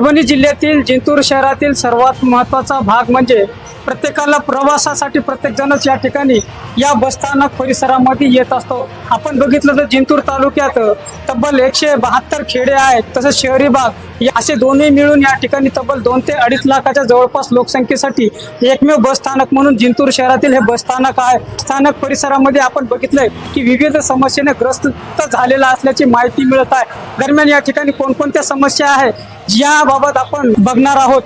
परभणी जिल्ह्यातील जिंतूर शहरातील सर्वात महत्त्वाचा भाग म्हणजे प्रत्येकाला प्रवासासाठी प्रत्येकजणच या ठिकाणी या बसस्थानक परिसरामध्ये येत असतो. आपण बघितलं तर जिंतूर तालुक्यात तब्बल एकशे बहात्तर खेडे आहेत तसंच शहरी भाग या असे दोन्ही मिळून या ठिकाणी तब्बल दोन ते अडीच लाखाच्या जवळपास लोकसंख्येसाठी एकमेव बसस्थानक म्हणून जिंतूर शहरातील हे बसस्थानक आहे. स्थानक परिसरामध्ये आपण बघितलंय की विविध समस्येने ग्रस्त झालेला असल्याची माहिती मिळत आहे. दरम्यान या ठिकाणी कोणकोणत्या समस्या आहे याबाबत आपण बघणार आहोत.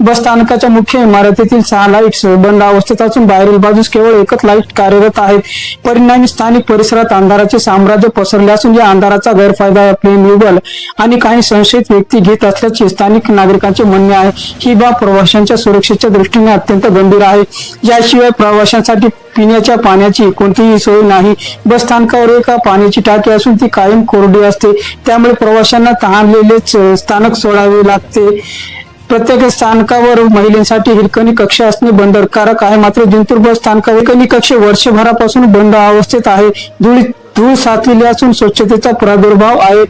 बस स्थानकाच्या मुख्य इमारतीतील सहा लाईट्स बंद अवस्थेत असून बाहेरील बाजूस केवळ एकच लाइट कार्यरत आहेत परिणामी स्थानिक परिसरात अंधाराचे साम्राज्य पसरले असून या अंधाराचा गैरफायदा प्लेन युगल आणि काही संशयित व्यक्ती घेत असल्याचे स्थानिक नागरिकांचे म्हणणे आहे. ही बाब प्रवाशांच्या सुरक्षेच्या दृष्टीने अत्यंत गंभीर आहे. याशिवाय प्रवाशांसाठी पिण्याच्या पाण्याची कोणतीही सोय नाही. बस स्थानकावर एका पाण्याची टाकी असून ती कायम कोरडी असते. त्यामुळे प्रवाशांना तहानलेलेच स्थानक सोडावे लागते. प्रत्येक स्थानकावर महिलांसाठी हिरकणी कक्ष असणे बंधनकारक आहे. मात्र जिंतूर बस स्थानकावर हिरकणी कक्ष वर्षभरापासून बंद अवस्थेत आहे. धुळी धूळ साचलेली असून स्वच्छतेचा प्रादुर्भाव आहे.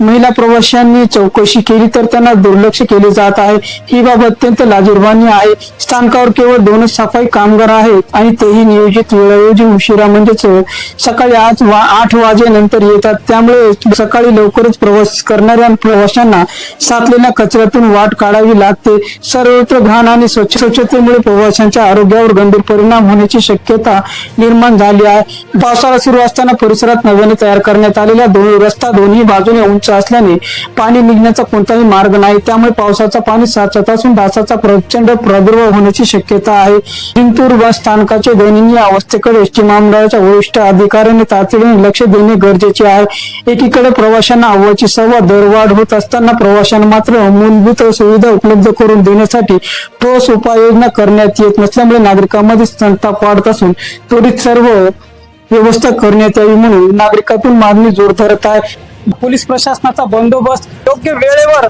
महिला प्रवाशांनी चौकशी केली तर त्यांना दुर्लक्ष केले जात आहे. ही बाब अत्यंत लाजीरवाणी आहे. स्थानकावर केवळ दोनच सफाई कामगार आहेत आणि तेही नियोजित वेळाऐवजी उशिरा म्हणजेच सकाळी आठ वा आठ वाजेनंतर येतात. त्यामुळे सकाळी लवकरच प्रवास करणाऱ्या प्रवाशांना साचलेल्या कचऱ्यातून वाट काढावी लागते. सर्वत्र घाण आणि स्वच्छ स्वच्छतेमुळे प्रवाशांच्या आरोग्यावर गंभीर परिणाम होण्याची शक्यता निर्माण झाली आहे. पावसाळा सुरू असताना परिसरात नव्याने तयार करण्यात आलेल्या दोन्ही रस्ता दोन्ही बाजूने उंच असल्याने पाणी निघण्याचा कोणताही मार्ग नाही. त्यामुळे पावसाचा पाणी साचत असून डासाचा प्रचंड प्रादुर्भाव होण्याची शक्यता आहे. जिंतूर बस स्थानकाचे दैनंदिन अवस्थेकडे एसटी महामंडळाच्या वरिष्ठ अधिकाऱ्यांनी तातडीने लक्ष देणे गरजेचे आहे. एकीकडे प्रवाशांना अव्वाची सव्वा दरवाढ होत असताना प्रवाशांना मात्र मूलभूत सुविधा उपलब्ध करून देण्यासाठी ठोस उपाययोजना करण्यात येत नसल्यामुळे नागरिकांमध्ये संताप वाढत असून त्वरित सर्व व्यवस्था करण्यात यावी म्हणून नागरिकातून मागणी जोर धरत आहे. पोलीस प्रशासनाचा बंदोबस्त योग्य वेळेवर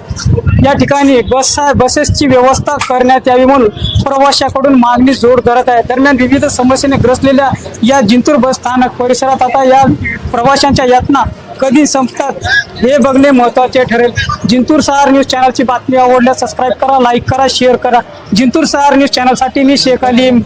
या ठिकाणी बस बसेसची व्यवस्था करण्यात यावी म्हणून प्रवाशाकडून मागणी जोर धरत आहे. दरम्यान विविध समस्येने ग्रसलेल्या या जिंतूर बस स्थानक परिसरात आता या प्रवाशांच्या यातना कधी संपतात हे बघणे महत्त्वाचे ठरेल. जिंतूर सहार न्यूज चॅनलची बातमी आवडल्यास सबस्क्राईब करा लाईक करा शेअर करा. जिंतूर सहार न्यूज चॅनलसाठी मी शेख अलीम.